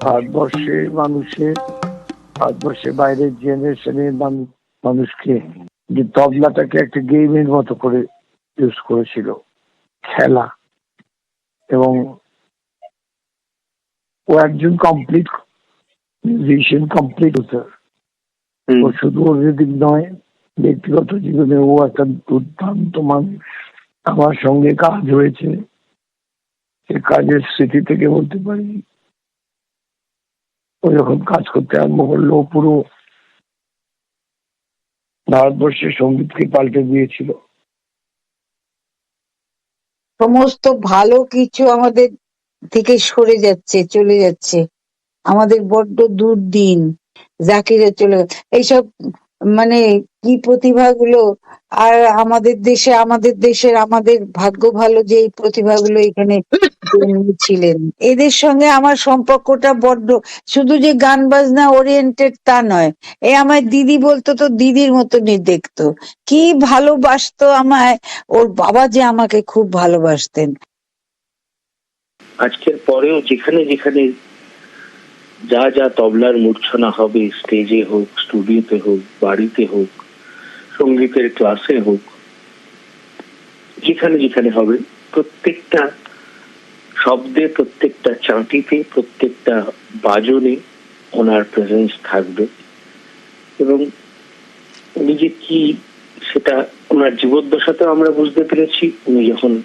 ভারতবর্ষের মানুষের ভারতবর্ষের বাইরের জেনারেশনের মানুষকে যে তবলাটাকে একটা গেমের মতো করে ইউজ করেছিল খেলা। এবং ও একজন কমপ্লিট মিউজিশিয়ান কমপ্লিট হতে ও শুধু অর্থনৈতিক নয় ব্যক্তিগত জীবনে ও একটা দুর্দান্ত মানুষ। আমার সঙ্গে কাজ হয়েছে। সে কাজের স্মৃতি থেকে বলতে পারি ও রকম কাজ করতে আরম্ভ করল। পুরো ভারতবর্ষের সঙ্গীতকে পাল্টে দিয়েছিল। সমস্ত ভালো কিছু আমাদের থেকে সরে যাচ্ছে, চলে যাচ্ছে। আমাদের বড্ড দুর্দিন। জাকিরে চলে। এইসব মানে কি প্রতিভাগুলো আর আমাদের দেশে, আমাদের দেশের আমাদের ভাগ্য ভালো যে এই প্রতিভাগুলো এখানে জন্মেছিলেন এদের সঙ্গে আমার সম্পর্কটা বড্ড, শুধু যে গান বাজনা ওরিয়েন্টেড তা নয়, এ আমায় দিদি বলতো তো দিদির মতনই দেখতো। কি ভালোবাসতো আমায়, ওর বাবা যে আমাকে খুব ভালোবাসতেন। আজকের পরেও যেখানে যেখানে যা যা তবলার মূর্ছনা হবে স্টেজে হোক স্টুডিওতে হোক, বাড়িতে হোক, সঙ্গীতের ক্লাসে হোক, যেখানে যেখানে হবে, প্রত্যেকটা শব্দে, প্রত্যেকটা চাঁটিতে, প্রত্যেকটা বাজনে ওনার প্রেজেন্স থাকবে। এবং উনি যে কি সেটা ওনার জীবদ্দশাতেও আমরা বুঝতে পেরেছি। উনি যখন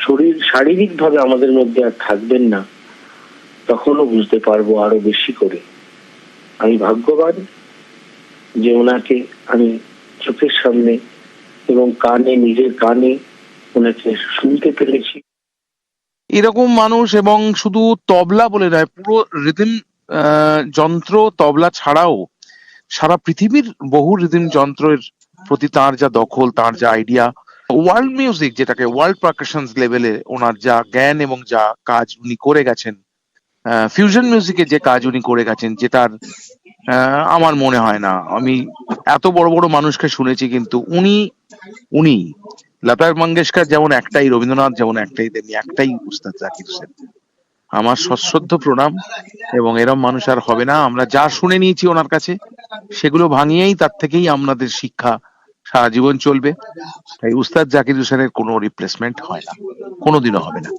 শরীর শারীরিক ভাবে আমাদের মধ্যে আর থাকবেন না তখনও বুঝতে পারব আরও বেশি করে। আমি ভাগ্যবান যে ওনাকে আমি চোখের সামনে এবং কানে, নিজের কানে ওনাকে শুনতে পেরেছি। এরকম মানুষ এবং শুধু তবলা বলে নয়, পুরো রিদিম যন্ত্র তবলা ছাড়াও সারা পৃথিবীর বহু রিদিম যন্ত্রের প্রতি তার যা দখল, তার যা আইডিয়া ওয়ার্ল্ড মিউজিক যেটাকে ওয়ার্ল্ড পারকাশনস লেভেলে ওনার যা জ্ঞান এবং যা কাজ উনি করে গেছেন ফিউশন মিউজিকে যে কাজ উনি করে গেছেন যেটার আহ, আমার মনে হয় না। আমি এত বড় বড় মানুষকে শুনেছি কিন্তু উনি উনি লতা মঙ্গেশকর যেমন একটাই রবীন্দ্রনাথ যেমন একটাই তেমনি একটাই উস্তাদ জাকির হোসেন। আমার সশ্রদ্ধ প্রণাম এবং এরম মানুষ আর হবে না। আমরা যা শুনে নিয়েছি ওনার কাছে সেগুলো ভাঙিয়েই তার থেকেই আমাদের শিক্ষা সারা জীবন চলবে। তাই উস্তাদ জাকির হোসেনের কোনো রিপ্লেসমেন্ট হয় না। কোনোদিনও হবে না।